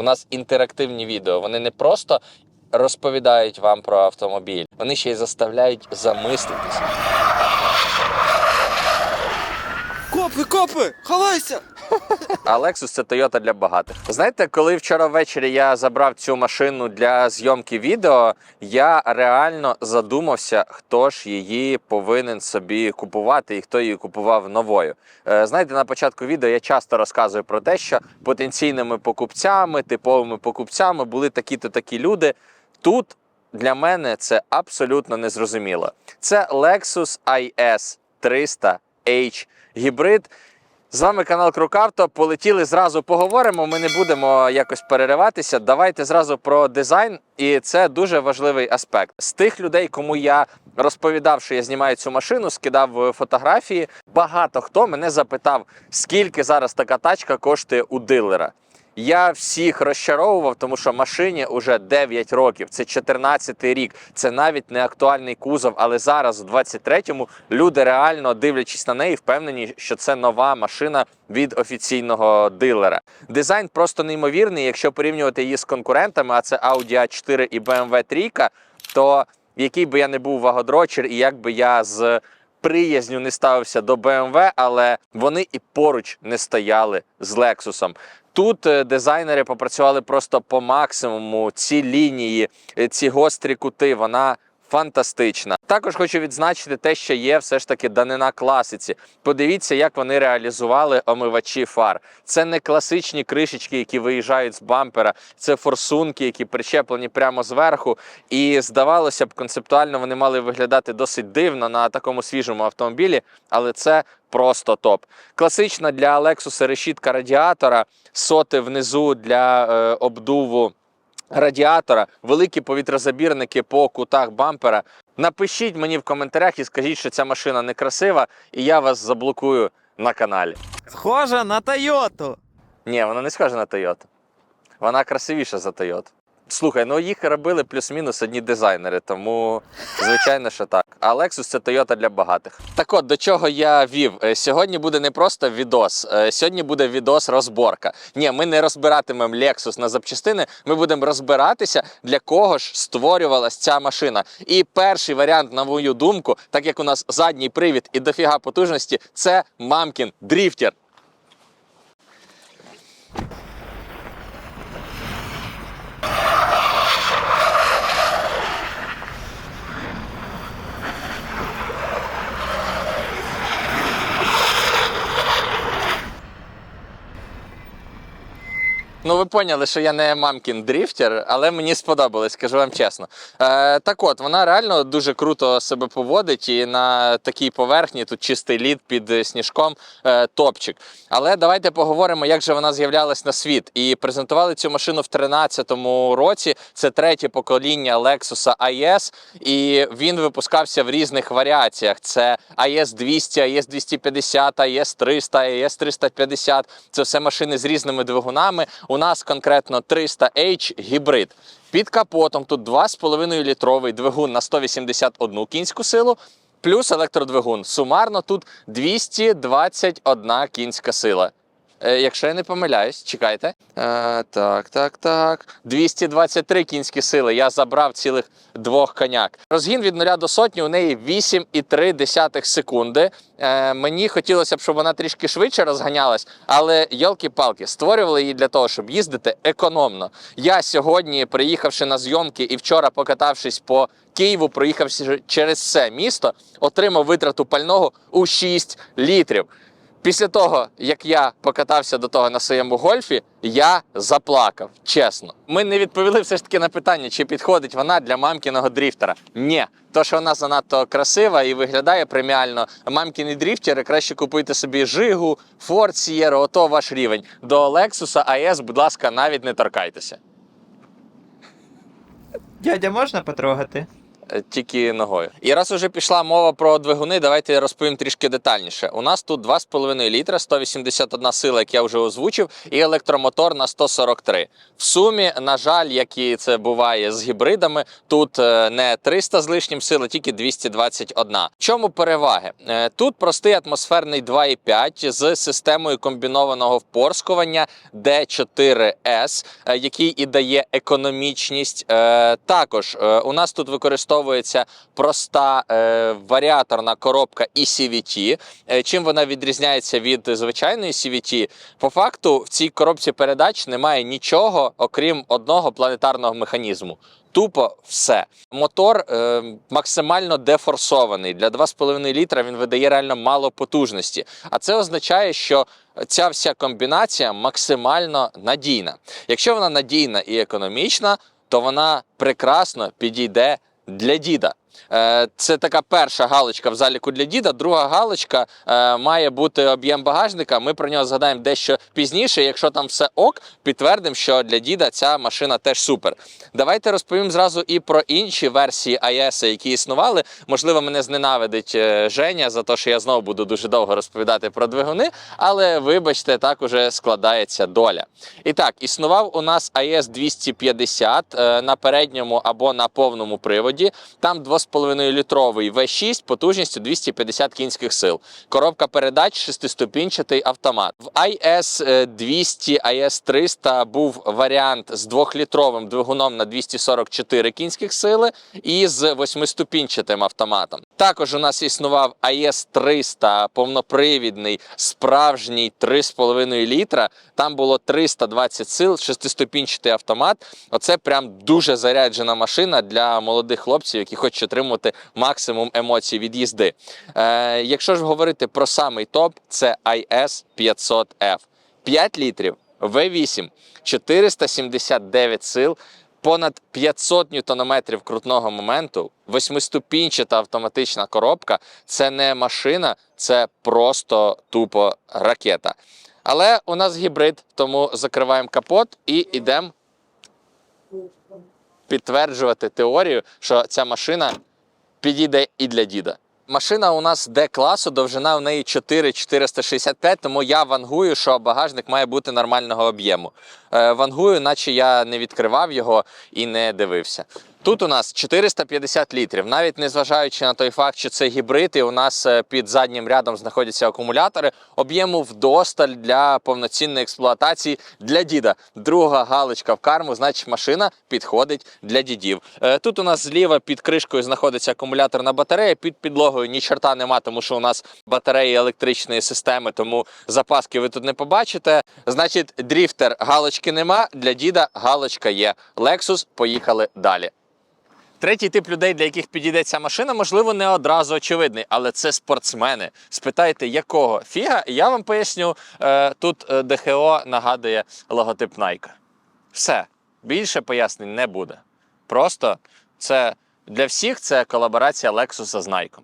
У нас інтерактивні відео. Вони не просто розповідають вам про автомобіль, вони ще й заставляють замислитися. Копи, копи! Ховайся! А Lexus це Toyota для багатих. Знаєте, коли вчора ввечері я забрав цю машину для зйомки відео, я реально задумався, хто ж її повинен собі купувати і хто її купував новою. Е, Знаєте, на початку відео я часто розказую про те, що потенційними покупцями, типовими покупцями були такі-то такі люди. Тут для мене це абсолютно незрозуміло. Це Lexus IS 300H гібрид. З вами канал Крукавто. Полетіли зразу поговоримо. Ми не будемо якось перериватися. Давайте зразу про дизайн, і це дуже важливий аспект. З тих людей, кому я розповідав, що я знімаю цю машину, скидав е, фотографії. Багато хто мене запитав, скільки зараз така тачка коштує у дилера. Я всіх розчаровував, тому що машині вже 9 років. Це 14-й рік. Це навіть не актуальний кузов. Але зараз, у 23-му, люди реально дивлячись на неї, впевнені, що це нова машина від офіційного дилера. Дизайн просто неймовірний. Якщо порівнювати її з конкурентами, а це Audi A4 і BMW 3, то який би я не був вагодрочер, і як би я з приязню не ставився до BMW, але вони і поруч не стояли з Lexus. Тут е, дизайнери попрацювали просто по максимуму. Ці лінії, е, ці гострі кути, вона фантастична. Також хочу відзначити те, що є все ж таки данина класиці. Подивіться, як вони реалізували омивачі фар. Це не класичні кришечки, які виїжджають з бампера, це форсунки, які причеплені прямо зверху. І здавалося б, концептуально вони мали виглядати досить дивно на такому свіжому автомобілі, але це просто топ. Класична для Lexus решітка радіатора, соти внизу для е, обдуву радіатора, великі повітрозабірники по кутах бампера. Напишіть мені в коментарях і скажіть, що ця машина некрасива, і я вас заблокую на каналі. Схожа на Тойоту. Ні, вона не схожа на Тойоту. Вона красивіша за Toyota. Слухай, ну їх робили плюс-мінус одні дизайнери, тому звичайно, що так. А Lexus це Toyota для багатих. Так от, до чого я вів. Е, Сьогодні буде не просто відос, е, сьогодні буде відос розборка. Ні, ми не розбиратимемо Lexus на запчастини. Ми будемо розбиратися, для кого ж створювалась ця машина. І перший варіант, на мою думку, так як у нас задній привід і дофіга потужності, це мамкін дріфтер. Ну, ви поняли, що я не мамкін дріфтер, але мені сподобалось, скажу вам чесно. Е, так от, вона реально дуже круто себе поводить, і на такій поверхні тут чистий лід під сніжком е, топчик. Але давайте поговоримо, як же вона з'являлась на світ. І презентували цю машину в 2013 році. Це третє покоління Lexus IS, і він випускався в різних варіаціях: це IS 200, IS 250, IS 300, IS 350. Це все машини з різними двигунами. У нас конкретно 300H гібрид. Під капотом тут 2,5 літровий двигун на 181 кінську силу. Плюс електродвигун. Сумарно тут 221 кінська сила. Е, якщо я не помиляюсь, чекайте. Е, так, так, так. 223 кінські сили. Я забрав цілих двох коняк. Розгін від 0 до сотні у неї 8,3 секунди. Е, мені хотілося б, щоб вона трішки швидше розганялась, але йолки-палки, створювали її для того, щоб їздити економно. Я сьогодні, приїхавши на зйомки і вчора покатавшись по Києву, проїхавши через все місто, отримав витрату пального у 6 літрів. Після того, як я покатався до того на своєму гольфі, я заплакав. Чесно. Ми не відповіли все ж таки на питання, чи підходить вона для мамкіного дріфтера. Ні, то що вона занадто красива і виглядає преміально. Мамкіні дріфтери краще купуйте собі жигу, Ford Sierra, ото ваш рівень. До Lexus AS, будь ласка, навіть не торкайтеся. Дядя, можна потрогати? Е, тільки ногою. І раз уже пішла мова про двигуни, давайте я розповім трішки детальніше. У нас тут 2,5 літра, 181 сила, як я вже озвучив, і електромотор на 143. В сумі, на жаль, як і це буває з гібридами, тут е, не 300 з лишнім сил, тільки 221. Чому переваги? Е, Тут простий атмосферний 2,5 з системою комбінованого впорскування D4S, е, який і дає економічність. Також у нас тут використовується проста е, варіаторна коробка ECVT. Е, Чим вона відрізняється від звичайної CVT? По факту в цій коробці передач немає нічого, окрім одного планетарного механізму. Тупо все. Мотор е, максимально дефорсований. Для 2,5 літра він видає реально мало потужності. А це означає, що ця вся комбінація максимально надійна. Якщо вона надійна і економічна, то вона прекрасно підійде для діда. Е, Це така перша галочка в заліку для діда. Друга галочка е, має бути об'єм багажника. Ми про нього згадаємо дещо пізніше. Якщо там все ок, підтвердимо, що для діда ця машина теж супер. Давайте розповім зразу і про інші версії АЕС, які існували. Можливо, мене зненавидить е, Женя за те, що я знову буду дуже довго розповідати про двигуни, але вибачте, так уже складається доля. І так, існував у нас АЕС 250 е, на передньому або на повному приводі. Там 2,5 літровий V6 потужністю 250 кінських сил. Коробка передач шестиступінчатий автомат. В IS 200, IS 300 був варіант з 2-літровим двигуном на 244 кінських сили і з восьмиступінчатим автоматом. Також у нас існував IS 300 повнопривідний, справжній 3,5 літра. Там було 320 сил, шестиступінчатий автомат. Оце прям дуже заряджена машина для молодих хлопців, які хочуть отримувати максимум емоцій від їзди. Е, якщо ж говорити про самий топ, це IS 500F. 5 літрів, V8, 479 сил, понад 500 ньютонометрів крутного моменту, восьмиступінчата автоматична коробка. Це не машина, це просто тупо ракета. Але у нас гібрид, тому закриваємо капот і йдемо підтверджувати теорію, що ця машина підійде і для діда. Машина у нас d класу, довжина в неї 4,465, тому я вангую, що багажник має бути нормального об'єму. Е, вангую, наче я не відкривав його і не дивився. Тут у нас 450 літрів, навіть не зважаючи на той факт, що це гібрид, і у нас е, під заднім рядом знаходяться акумулятори, об'єму вдосталь для повноцінної експлуатації для діда. Друга галочка в карму, значить машина підходить для дідів. Е, Тут у нас зліва під кришкою знаходиться акумуляторна батарея, під підлогою ні чорта нема, тому що у нас батареї електричної системи, тому запаски ви тут не побачите. Значить, дріфтер галочки нема, для діда галочка є. Lexus, поїхали далі. Третій тип людей, для яких підійде ця машина, можливо, не одразу очевидний, але це спортсмени. Спитайте, якого фіга? Я вам поясню. Е, Тут е, ДХО нагадує логотип Nike. Все. Більше пояснень не буде. Просто це для всіх це колаборація Lexus з Nike.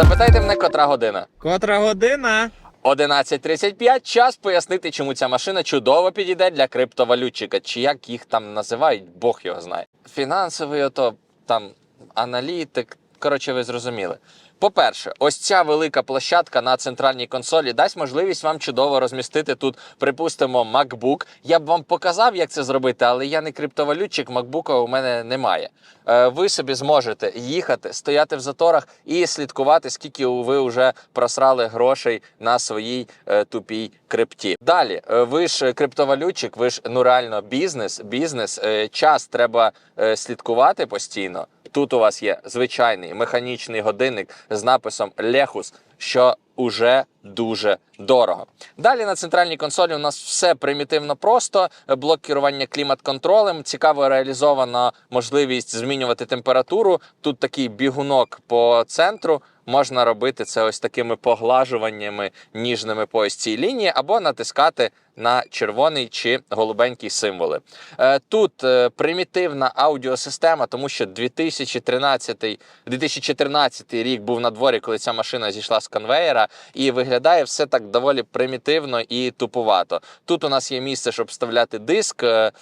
Запитайте мене, котра година. Котра година? 11.35. Час пояснити, чому ця машина чудово підійде для криптовалютчика, чи як їх там називають, Бог його знає. Фінансовий ото там аналітик. Коротше, ви зрозуміли. По-перше, ось ця велика площадка на центральній консолі дасть можливість вам чудово розмістити тут, припустимо, MacBook. Я б вам показав, як це зробити, але я не криптовалютчик, MacBook у мене немає. Е, Ви собі зможете їхати, стояти в заторах і слідкувати, скільки ви вже просрали грошей на своїй е, тупій крипті. Далі, е, ви ж криптовалютчик, ви ж ну реально бізнес. Бізнес час треба слідкувати постійно. Тут у вас є звичайний механічний годинник з написом Lexus, що уже дуже дорого. Далі на центральній консолі у нас все примітивно просто. Блок керування клімат-контролем. Цікаво реалізована можливість змінювати температуру. Тут такий бігунок по центру. Можна робити це ось такими поглажуваннями ніжними по ось цій лінії, або натискати на червоний чи голубенький символи. Е, Тут е, примітивна аудіосистема, тому що 2013, 2014 рік був на дворі, коли ця машина зійшла з конвеєра, і виглядає все так доволі примітивно і тупувато. Тут у нас є місце, щоб вставляти диск. Е,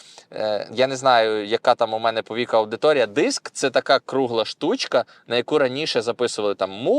Я не знаю, яка там у мене повіка аудиторія. Диск це така кругла штучка, на яку раніше записували там музику,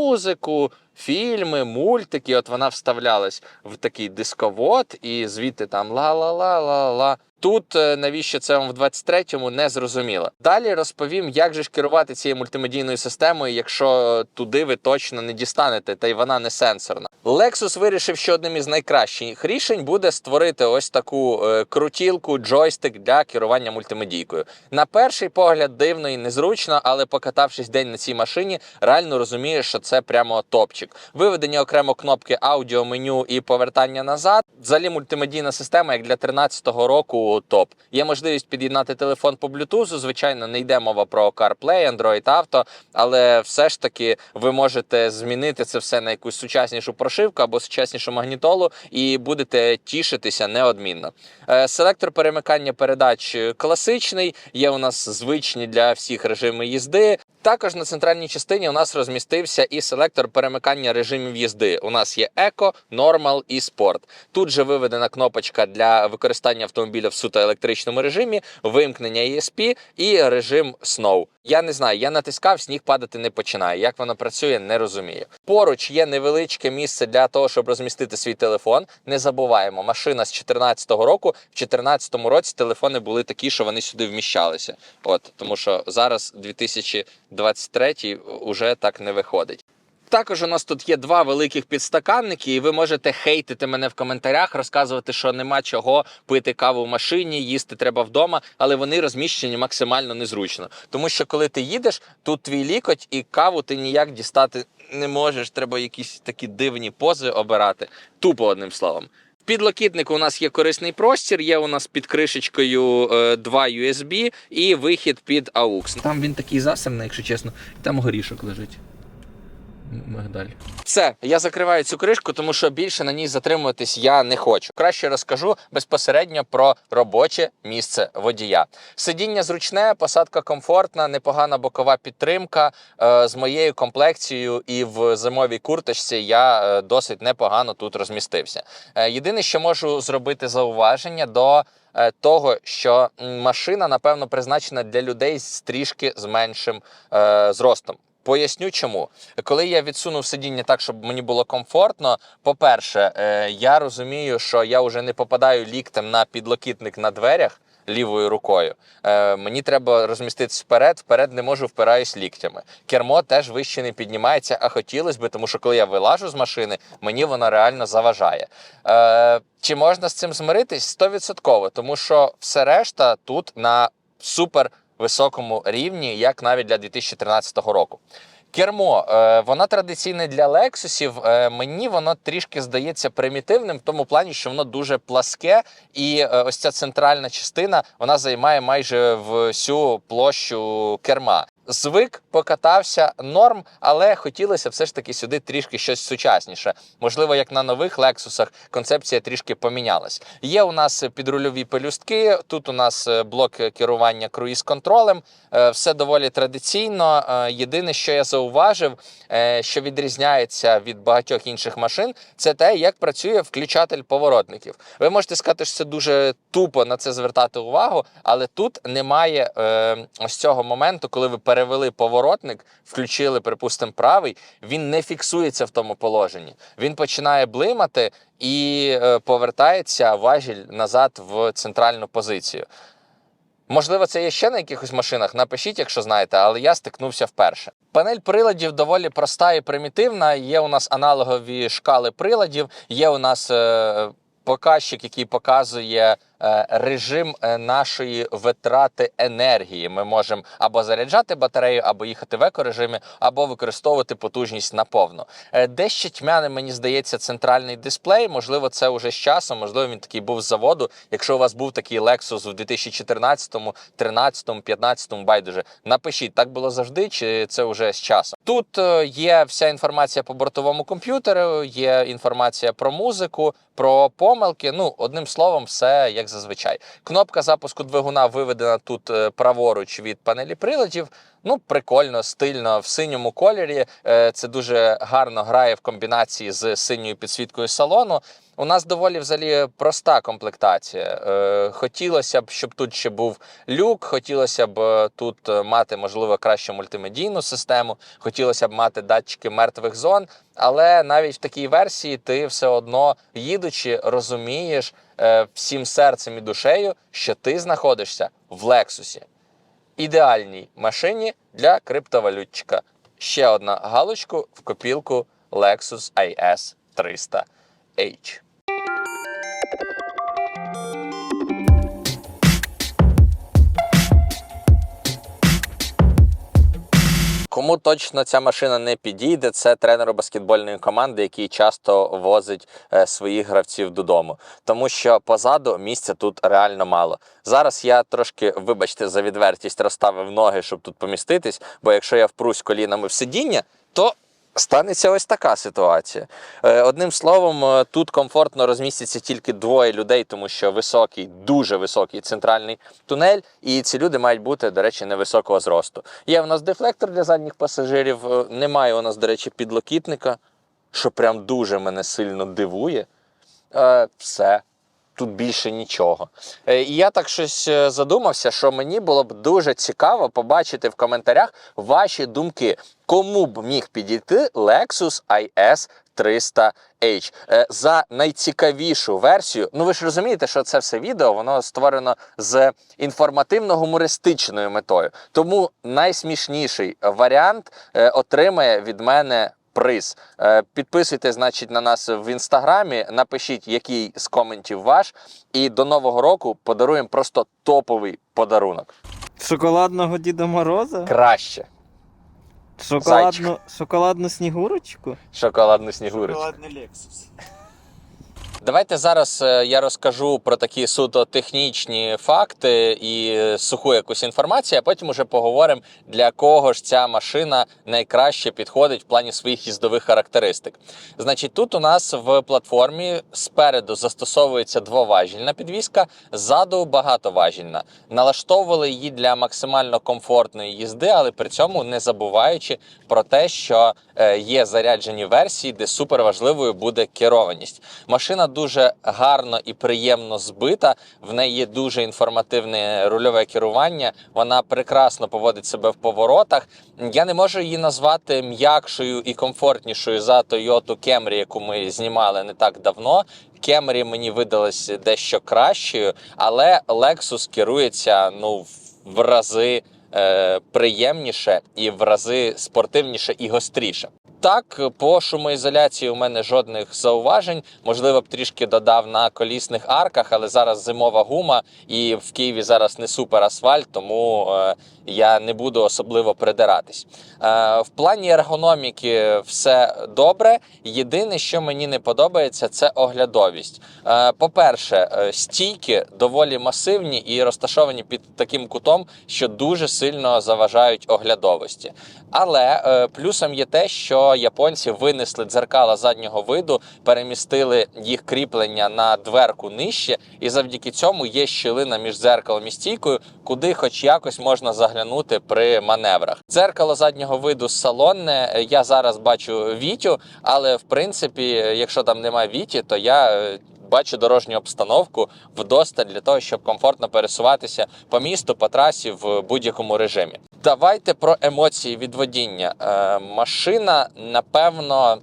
фільми, мультики. От вона вставлялась в такий дисковод, і звідти там ла-ла-ла-ла-ла. Тут е, навіщо це вам в 23-му не зрозуміло. Далі розповім, як же ж керувати цією мультимедійною системою, якщо туди ви точно не дістанете, та й вона не сенсорна. Lexus вирішив, що одним із найкращих рішень буде створити ось таку е, крутілку, джойстик для керування мультимедійкою. На перший погляд дивно і незручно, але покатавшись день на цій машині, реально розумієш, що це прямо топчик. Виведення окремо кнопки аудіо, меню і повертання назад. Взагалі мультимедійна система, як для 13-го року, топ. Є можливість під'єднати телефон по Bluetooth. Звичайно, не йде мова про CarPlay, Android Auto, але все ж таки ви можете змінити це все на якусь сучаснішу прошивку або сучаснішу магнітолу, і будете тішитися неодмінно. Е, Селектор перемикання передач класичний. Є у нас звичні для всіх режими їзди. Також на центральній частині у нас розмістився і селектор перемикання режимів їзди. У нас є еко, нормал і спорт. Тут же виведена кнопочка для використання автомобіля в суто електричному режимі, вимкнення ESP і режим Snow. Я не знаю, я натискав, сніг падати не починає. Як воно працює, не розумію. Поруч є невеличке місце для того, щоб розмістити свій телефон. Не забуваємо, машина з 2014 року. В 2014 році телефони були такі, що вони сюди вміщалися. От тому що зараз 2023 уже так не виходить. Також у нас тут є два великих підстаканники, і ви можете хейтити мене в коментарях, розказувати, що нема чого пити каву в машині, їсти треба вдома, але вони розміщені максимально незручно. Тому що коли ти їдеш, тут твій лікоть і каву ти ніяк дістати не можеш. Треба якісь такі дивні пози обирати. Тупо одним словом. В підлокітнику у нас є корисний простір, є у нас під кришечкою е, два USB і вихід під AUX. Там він такий засерний, якщо чесно, там горішок лежить. Мигдаль. Все, я закриваю цю кришку, тому що більше на ній затримуватись я не хочу. Краще розкажу безпосередньо про робоче місце водія. Сидіння зручне, посадка комфортна, непогана бокова підтримка. Е, з моєю комплекцією і в зимовій курточці я е, досить непогано тут розмістився. Е, єдине, що можу зробити зауваження до того, що машина напевно призначена для людей з трішки з меншим е, зростом. Поясню чому. Коли я відсунув сидіння так, щоб мені було комфортно, по-перше, е, я розумію, що я вже не попадаю ліктем на підлокітник на дверях лівою рукою. Е, мені треба розміститись вперед, вперед не можу впираюсь ліктями. Кермо теж вище не піднімається, а хотілося би, тому що коли я вилажу з машини, мені воно реально заважає. Е, чи можна з цим змиритись? 100%, тому що все решта тут на супер високому рівні, як навіть для 2013 року. Кермо, е, воно традиційне для лексусів. Е, мені воно трішки здається примітивним в тому плані, що воно дуже пласке, і е, ось ця центральна частина вона займає майже всю площу керма. Звик, покатався норм, але хотілося все ж таки сюди трішки щось сучасніше. Можливо, як на нових лексусах концепція трішки помінялась. Є у нас підрульові пелюстки. Тут у нас е, блок керування круїз-контролем. Е, Все доволі традиційно. Е, Єдине, що я зауважив, що відрізняється від багатьох інших машин, це те, як працює включатель поворотників. Ви можете сказати, що це дуже тупо на це звертати увагу, але тут немає ось цього моменту, коли ви перевели поворотник, включили, припустимо, правий, він не фіксується в тому положенні. Він починає блимати і е, повертається важіль назад в центральну позицію. Можливо, це є ще на якихось машинах. Напишіть, якщо знаєте, але я стикнувся вперше. Панель приладів доволі проста і примітивна. Є у нас аналогові шкали приладів, є у нас е, показчик, який показує е, режим е, нашої витрати енергії. Ми можемо або заряджати батарею, або їхати в екорежимі, або використовувати потужність наповну. Е, Дещо тьмяне, мені здається, центральний дисплей. Можливо, це вже з часом, можливо, він такий був з заводу. Якщо у вас був такий Lexus в 2014, 13, 15, байдуже, напишіть, так було завжди, чи це вже з часом. Тут е, є вся інформація по бортовому комп'ютеру, є інформація про музику, про помилки. Ну, одним словом, все як зазвичай. Кнопка запуску двигуна виведена тут е, праворуч від панелі приладів. Ну, прикольно, стильно в синьому кольорі. Е, Це дуже гарно грає в комбінації з синьою підсвіткою салону. У нас доволі взагалі проста комплектація. Е, Хотілося б, щоб тут ще був люк, хотілося б тут мати можливо кращу мультимедійну систему, хотілося б мати датчики мертвих зон. Але навіть в такій версії ти все одно їдучи, розумієш е, всім серцем і душею, що ти знаходишся в Лексусі ідеальній машині для криптовалютчика. Ще одна галочку в копілку Lexus IS 300H. Кому точно ця машина не підійде, це тренеру баскетбольної команди, який часто возить е, своїх гравців додому, тому що позаду місця тут реально мало. Зараз я трошки, вибачте, за відвертість розставив ноги, щоб тут поміститись. Бо якщо я впрусь колінами в сидіння, то станеться ось така ситуація. Е, Одним словом, е, тут комфортно розміститься тільки двоє людей, тому що високий, дуже високий центральний тунель, і ці люди мають бути, до речі, невисокого зросту. Є в нас дефлектор для задніх пасажирів, е, немає у нас, до речі, підлокітника, що прям дуже мене сильно дивує. Все. Тут більше нічого. Е, І я так щось е, задумався, що мені було б дуже цікаво побачити в коментарях ваші думки, кому б міг підійти Lexus IS 300H Е, за найцікавішу версію. Ну ви ж розумієте, що це все відео воно створено з інформативно-гумористичною метою. Тому найсмішніший варіант отримає від мене приз. Е, Підписуйтесь, значить, на нас в інстаграмі. Напишіть, який з коментів ваш, і до нового року подаруємо просто топовий подарунок. Шоколадного Діда Мороза? Краще Шоколадну, шоколадну снігурочку? шоколадну снігурочку. Шоколадний Lexus. Давайте зараз е, я розкажу про такі суто технічні факти і суху якусь інформацію, а потім уже поговоримо, для кого ж ця машина найкраще підходить в плані своїх їздових характеристик. Значить, тут у нас в платформі спереду застосовується двоважільна підвізка, ззаду багатоважільна. Налаштовували її для максимально комфортної їзди, але при цьому не забуваючи про те, що е, є заряджені версії, де супер важливою буде керованість. Машина дуже гарно і приємно збита. В неї є дуже інформативне рульове керування. Вона прекрасно поводить себе в поворотах. Я не можу її назвати м'якшою і комфортнішою за Toyota Camry, яку ми знімали не так давно. Camry мені видалась дещо кращою, але Lexus керується ну в рази е, приємніше і в рази спортивніше і гостріше. Так, по шумоізоляції у мене жодних зауважень. Можливо, б трішки додав на колісних арках, але зараз зимова гума, і в Києві зараз не супер асфальт, тому е, я не буду особливо придиратись. Е, в плані ергономіки все добре. Єдине, що мені не подобається, це оглядовість. Е, по-перше, е, стійки доволі масивні і розташовані під таким кутом, що дуже сильно заважають оглядовості. Але е, плюсом є те, що японці винесли дзеркала заднього виду, перемістили їх кріплення на дверку нижче, і завдяки цьому є щілина між дзеркалом і стійкою, куди хоч якось можна заглянути при маневрах. Дзеркало заднього виду салонне. е, Я зараз бачу Вітю, але в принципі, якщо там немає Віті, то я. Бачу дорожню обстановку вдосталь для того, щоб комфортно пересуватися по місту, по трасі в будь-якому режимі. Давайте про емоції від водіння. Е, машина, напевно,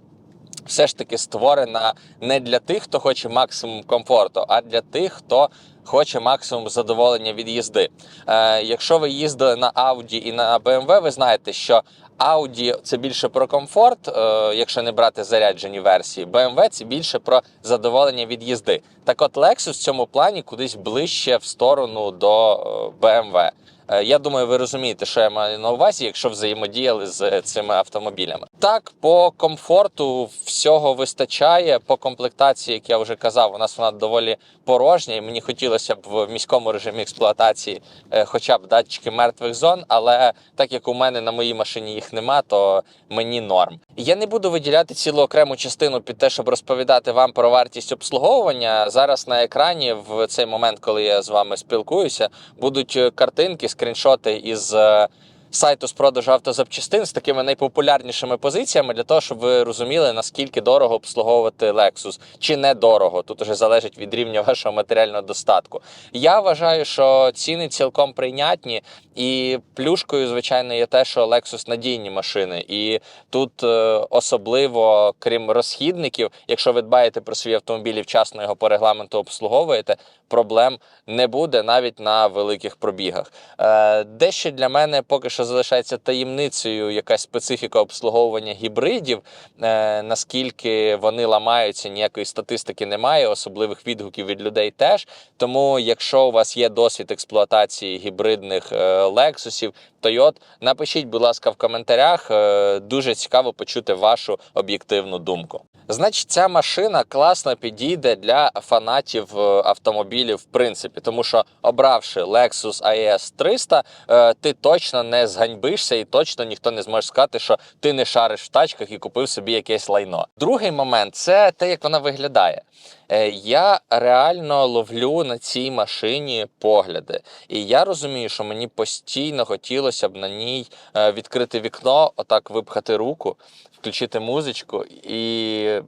все ж таки створена не для тих, хто хоче максимум комфорту, а для тих, хто хоче максимум задоволення від їзди. Е, якщо ви їздили на Audi і на BMW, ви знаєте, що Audi це більше про комфорт, е, якщо не брати заряджені версії. BMW це більше про задоволення від їзди. Так от Lexus в цьому плані кудись ближче в сторону до е, BMW. Е, Я думаю, ви розумієте, що я маю на увазі, якщо взаємодіяли з е, цими автомобілями. Так, по комфорту всього вистачає. По комплектації, як я вже казав, у нас вона доволі порожня, і мені хотілося б в міському режимі експлуатації, е, хоча б датчики мертвих зон. Але так як у мене на моїй машині їх нема, то мені норм. Я не буду виділяти цілу окрему частину під те, щоб розповідати вам про вартість обслуговування. Зараз на екрані, в цей момент, коли я з вами спілкуюся, будуть картинки, скріншоти із. е, Сайту з продажу автозапчастин з такими найпопулярнішими позиціями для того, щоб ви розуміли, наскільки дорого обслуговувати Lexus, чи не дорого. Тут уже залежить від рівня вашого матеріального достатку. Я вважаю, що ціни цілком прийнятні, і плюшкою, звичайно, є те, що Lexus надійні машини. І тут е, особливо, крім розхідників, якщо ви дбаєте про свій автомобіль і вчасно його по регламенту обслуговуєте, проблем не буде навіть на великих пробігах. Е, дещо для мене поки що залишається таємницею якась специфіка обслуговування гібридів. Е, наскільки вони ламаються, ніякої статистики немає, особливих відгуків від людей теж. Тому, якщо у вас є досвід експлуатації гібридних Lexusів, Toyota, напишіть, будь ласка, в коментарях. Е, дуже цікаво почути вашу об'єктивну думку. Значить, ця машина класно підійде для фанатів е, автомобілів, в принципі, тому що обравши Lexus IS 300, е, ти точно не зганьбишся і точно ніхто не зможе сказати, що ти не шариш в тачках і купив собі якесь лайно. Другий момент це те, як вона виглядає. Е, Я реально ловлю на цій машині погляди, і я розумію, що мені постійно хотілося б на ній е, відкрити вікно, отак випхати руку, включити музичку, і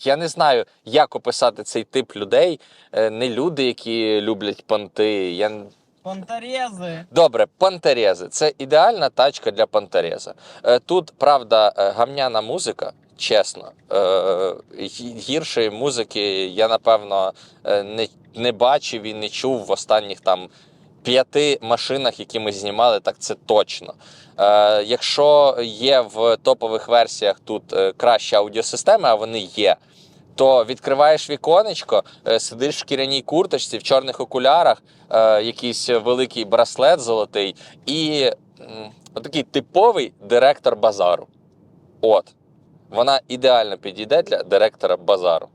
я не знаю, як описати цей тип людей. Е, Не люди, які люблять понти. Я Понторези. Добре, пантерези. Це ідеальна тачка для пантереза. Е, Тут, правда, гамняна музика, чесно. Е, Гіршої музики я, напевно, е, не, не бачив і не чув в останніх там. П'яти машинах, які ми знімали, так це точно. Е, якщо є в топових версіях тут е, кращі аудіосистеми, а вони є, то відкриваєш віконечко, е, сидиш в шкіряній курточці, в чорних окулярах, е, якийсь великий браслет золотий, і м, отакий типовий директор базару. От. Вона ідеально підійде для директора базару.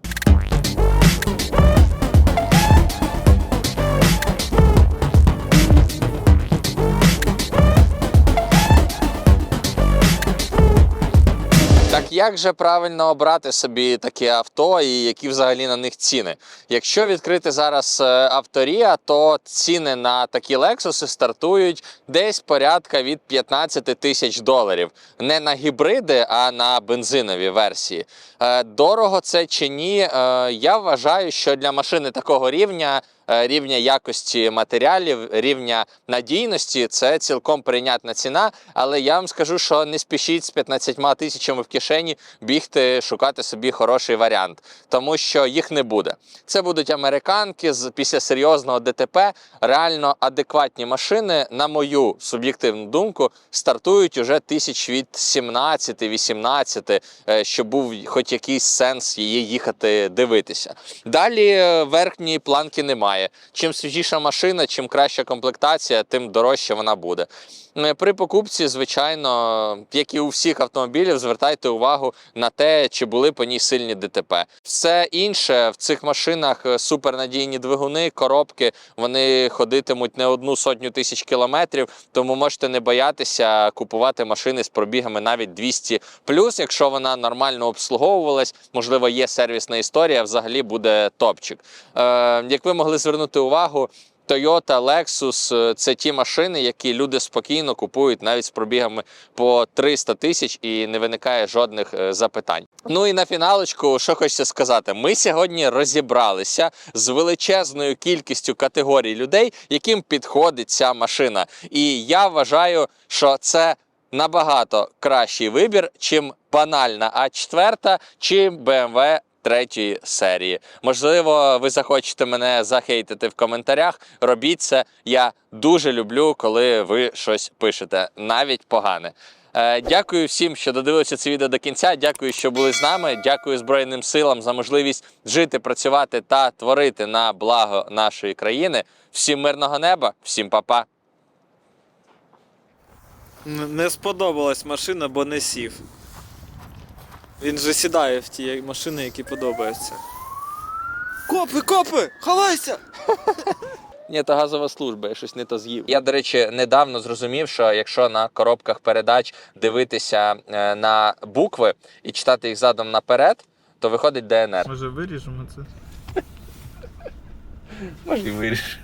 Як же правильно обрати собі таке авто і які взагалі на них ціни? Якщо відкрити зараз е, авторія, то ціни на такі Lexus стартують десь порядка від 15 тисяч доларів. Не на гібриди, а на бензинові версії. Е, Дорого це чи ні? Е, Я вважаю, що для машини такого рівня. Е, Рівня якості матеріалів, рівня надійності це цілком прийнятна ціна. Але я вам скажу, що не спішіть з 15 тисячами в кишені бігти шукати собі хороший варіант, тому що їх не буде. Це будуть американки з після серйозного ДТП. Реально адекватні машини, на мою суб'єктивну думку, стартують уже тисяч від 17-18, е, щоб був хоч якийсь сенс її їхати дивитися. Далі е, верхньої планки немає. Чим свіжіша машина, чим краща комплектація, тим дорожче вона буде. Е, При покупці, звичайно, як і у всіх автомобілів, звертайте увагу на те, чи були по ній сильні ДТП. Все інше в цих машинах е, супернадійні двигуни, коробки, вони ходитимуть не одну сотню тисяч кілометрів, тому можете не боятися купувати машини з пробігами навіть 200 плюс, якщо вона нормально обслуговувалась, можливо, є сервісна історія, взагалі буде топчик. Е, як ви могли звернути увагу, Toyota, Lexus е, – це ті машини, які люди спокійно купують навіть з пробігами по 300 тисяч і не виникає жодних е, запитань. Ну і на фіналочку, що хочеться сказати, ми сьогодні розібралися з величезною кількістю категорій людей, яким підходить ця машина. І я вважаю, що це набагато кращий вибір, чим банальна А4 чи BMW третьої серії. Можливо, ви захочете мене захейтити в коментарях. Робіть це. Я дуже люблю, коли ви щось пишете, навіть погане. Е, Дякую всім, що додивилися це відео до кінця. Дякую, що були з нами. Дякую Збройним силам за можливість жити, працювати та творити на благо нашої країни. Всім мирного неба, всім па-па. Не сподобалась машина, бо не сів. Він же сідає в ті машини, які подобаються. Копи, копи! Ховайся! Ні, то газова служба, я щось не то з'їв. Я, до речі, недавно зрозумів, що якщо на коробках передач дивитися е, на букви і читати їх задом наперед, то виходить ДНР. Може виріжемо це? Може, і вирішив.